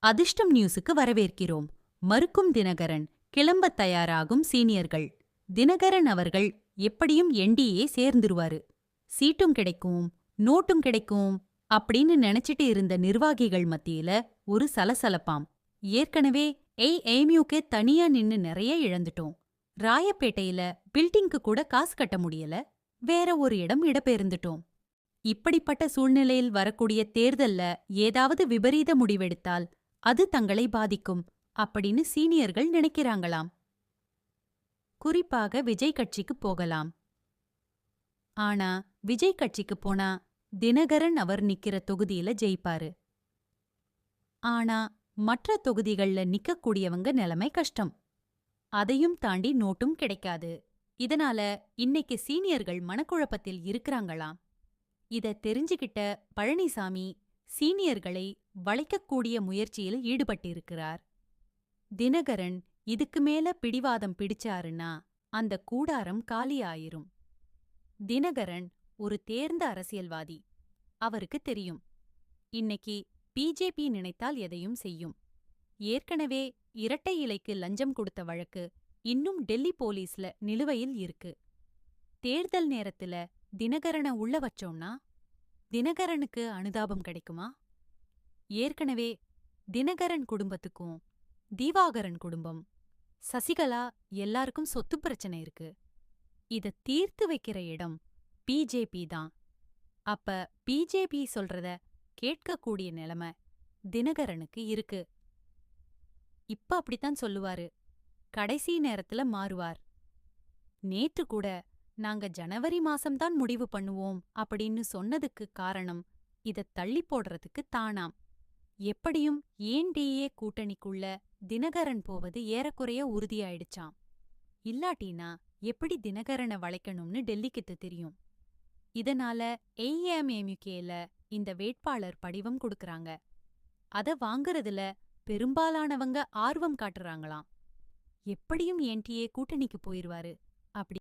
அதிர்ஷ்டம் நியூஸுக்கு வரவேற்கிறோம். மறுக்கும் தினகரன் கிளம்பத் தயாராகும் சீனியர்கள். தினகரன் அவர்கள் எப்படியும் என்டிஏ சேர்ந்துருவாரு. சீட்டும் கிடைக்கும் நோட்டும் கிடைக்கும் அப்படின்னு நினைச்சிட்டு இருந்த நிர்வாகிகள் மத்தியில ஒரு சலசலப்பாம். ஏற்கனவே எய் ஏமியூக்கே தனியா நின்னு நிறைய இழந்துட்டோம். ராயப்பேட்டையில பில்டிங்க்கு கூட காசு கட்ட முடியல. வேற ஒரு இடம் இடப்பெயர்ந்துட்டோம் இப்படிப்பட்ட சூழ்நிலையில் வரக்கூடிய தேர்தல்ல ஏதாவது விபரீத முடிவெடுத்தால் அது தங்களை பாதிக்கும் அப்படின்னு சீனியர்கள் நினைக்கிறாங்களாம். குறிப்பாக விஜய் கட்சிக்கு போகலாம். ஆனா விஜய் கட்சிக்கு போனா தினகரன் அவர் நிக்கிற தொகுதியில ஜெயிப்பாரு. ஆனா மற்ற தொகுதிகள்ல நிக்கக்கூடியவங்க நிலைமை கஷ்டம். அதையும் தாண்டி நோட்டும் கிடைக்காது. இதனால இன்னைக்கு சீனியர்கள் மனக்குழப்பத்தில் இருக்கிறாங்களாம். இத தெரிஞ்சுகிட்ட பழனிசாமி சீனியர்களை வளைக்கக்கூடிய முயற்சியில் ஈடுபட்டிருக்கிறார். தினகரன் இதுக்கு மேல பிடிவாதம் பிடிச்சாருன்னா அந்த கூடாரம் காலியாயிரும் தினகரன் ஒரு தேர்ந்த அரசியல்வாதி. அவருக்கு தெரியும். இன்னைக்கு பிஜேபி நினைத்தால் எதையும் செய்யும். ஏற்கனவே இரட்டை இலைக்கு லஞ்சம் கொடுத்த வழக்கு இன்னும் டெல்லி போலீஸ்ல நிலுவையில் இருக்கு. தேர்தல் நேரத்துல தினகரனை உள்ள வச்சோம்னா தினகரனுக்கு அனுதாபம் கிடைக்குமா? ஏற்கனவே தினகரன் குடும்பத்துக்கும் தீவாகரன் குடும்பம் சசிகலா எல்லாருக்கும் சொத்து பிரச்சனை இருக்கு. இத தீர்த்து வைக்கிற இடம் பிஜேபி தான். அப்ப பிஜேபி சொல்றத கேட்கக்கூடிய நிலைமை தினகரனுக்கு இருக்கு. இப்ப அப்படித்தான் சொல்லுவாரு. கடைசி நேரத்துல மாறுவார். நேற்று கூட நாங்க ஜனவரி மாசம்தான் முடிவு பண்ணுவோம் அப்படின்னு சொன்னதுக்கு காரணம் இத தள்ளி போடுறதுக்கு தானாம். எப்படியும் ஏன் டிஏ கூட்டணிக்குள்ள தினகரன் போவது ஏறக்குறைய உறுதியாயிடுச்சாம். இல்லாட்டினா எப்படி தினகரனை வளைக்கணும்னு டெல்லிக்கு தெரியும். இதனால ஏஎம்ஏமிகேல இந்த வேட்பாளர் படிவம் கொடுக்கறாங்க. அத வாங்குறதுல பெரும்பாலானவங்க ஆர்வம் காட்டுறாங்களாம். எப்படியும் என்டிஏ கூட்டணிக்கு போயிருவாரு?